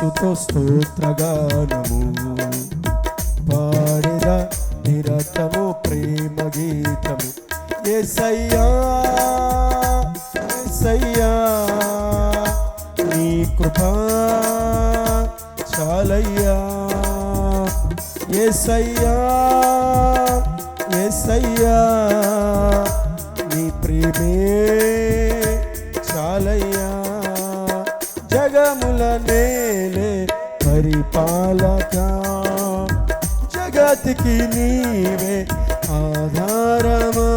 మనస్సుతో స్తోత్రగానము పాడిద నిరతము ప్రేమ గీతము ఎసయ్యా ఎసయ్యా నీ కృపా చాలయ్యా. ఎసయ్యా ఎసయ్యా నీ ప్రేమే నేనే పరిపాలక. జగతికి నీవే ఆధారమా.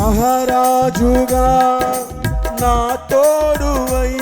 మహారాజుగా నా తోడువై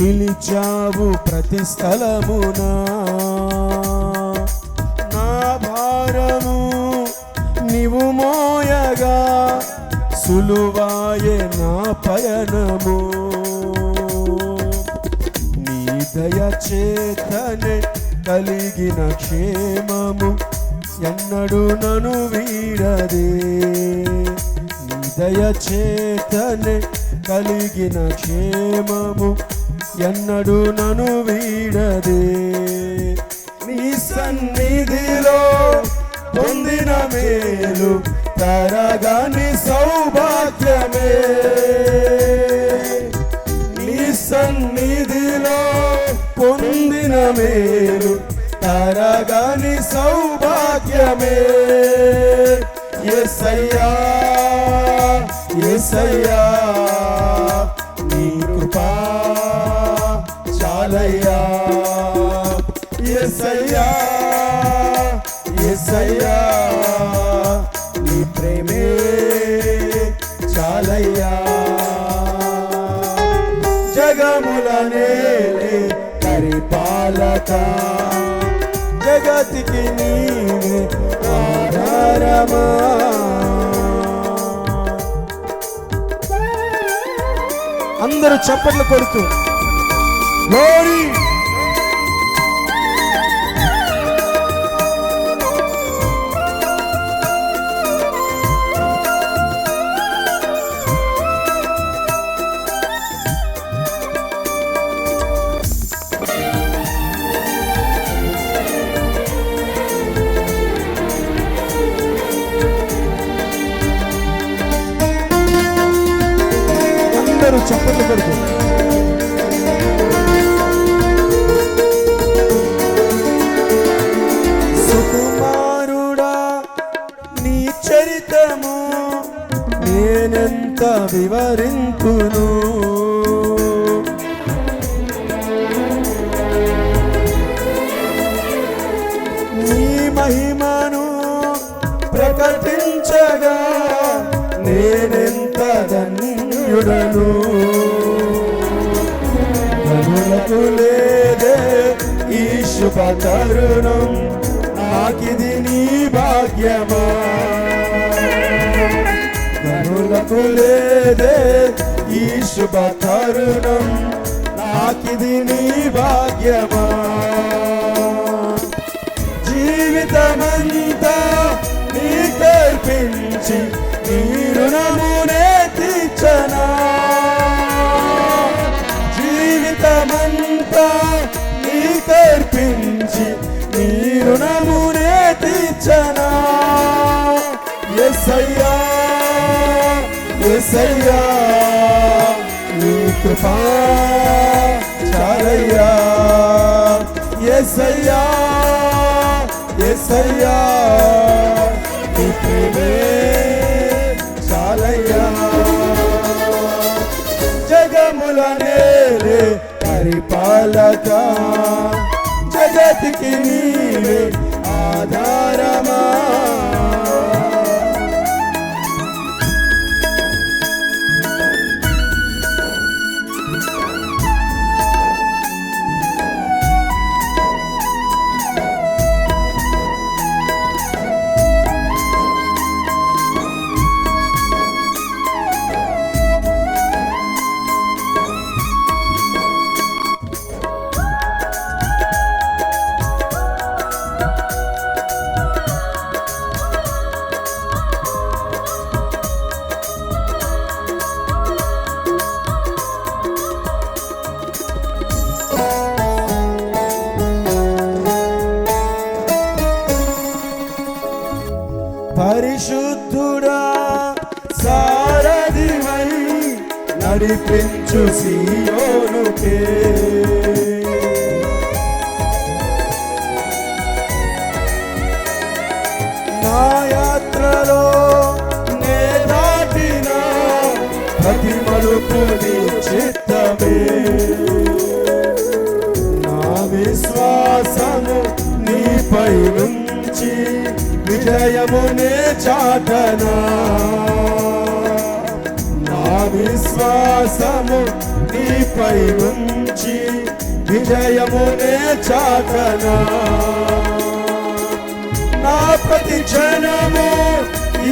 నిలిచావు ప్రతి స్థలమునా. సులువాయే నా పయనము. నీ దయ చేతనే కలిగిన క్షేమము ఎన్నడు నను వీడదే. నీ దయ చేతనే కలిగిన క్షేమము ఎన్నడు నను వీడదే. నీ సన్నిధిలో పొందిన మేలు తరగాని సౌభాగ్యమే. నీ సన్నిధిలో పొందిన మేలు తరగాని సౌభాగ్యమే. ఎసయ్యా ఎసయ్యా నీ కృపా చాలయ్యా. ఎసయ్యా ఎసయ్యా నీ ప్రేమే చాలయ్యా. జగముల నేలే పరిపాలక జగతికి నీవే ఆధారమా. అందరూ చప్పట్లు కొడుతూ గ్లోరీ చప్పట్లు కొడుతూ సుకుమారుడా నీ చరితము నేనెంత కృప తరుణం నాకిది నీ భాగ్యమా? కనులకు లేదే ఈ శుభ తరుణం నాకిది నీ భాగ్యమా? జీవితమంతా నీ కల్పించి నీ రుణమునే కల్పించి నీ రుణమునే తీర్చనా? ఎస్సయ్యా ఎస్సయ్యా నీ కృపా చాలయ్యా. ఎస్సయ్యా ఎస్సయ్యా నీ ప్రేమే చాలయ్యా. జగముల నేలే నీవే ఆధారమా నడిపించు సీయోనుకే. నా యాత్రలో నే దాటిన ప్రతి మలుపు నీ చిత్తమే. నా విశ్వాసము నీపై నుంచి విజయమునే చాటనా. నా విశ్వాసము నీపై నుంచి విజయమునే చాకనా నా ప్రతి క్షణము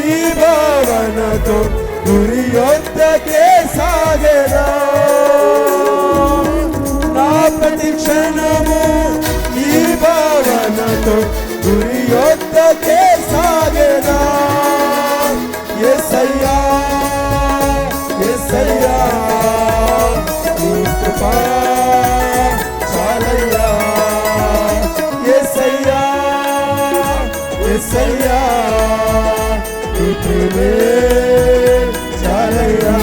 ఈ భావనతో గురి యొద్దకే సాగేదా నా ప్రతి క్షణము ఎసయ్యా నీ ప్రేమే చాలయ్యా.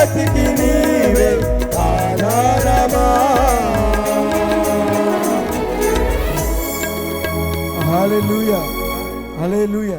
బ్రతికి నీవే ఆధారమా? హల్లెలూయా హల్లెలూయా.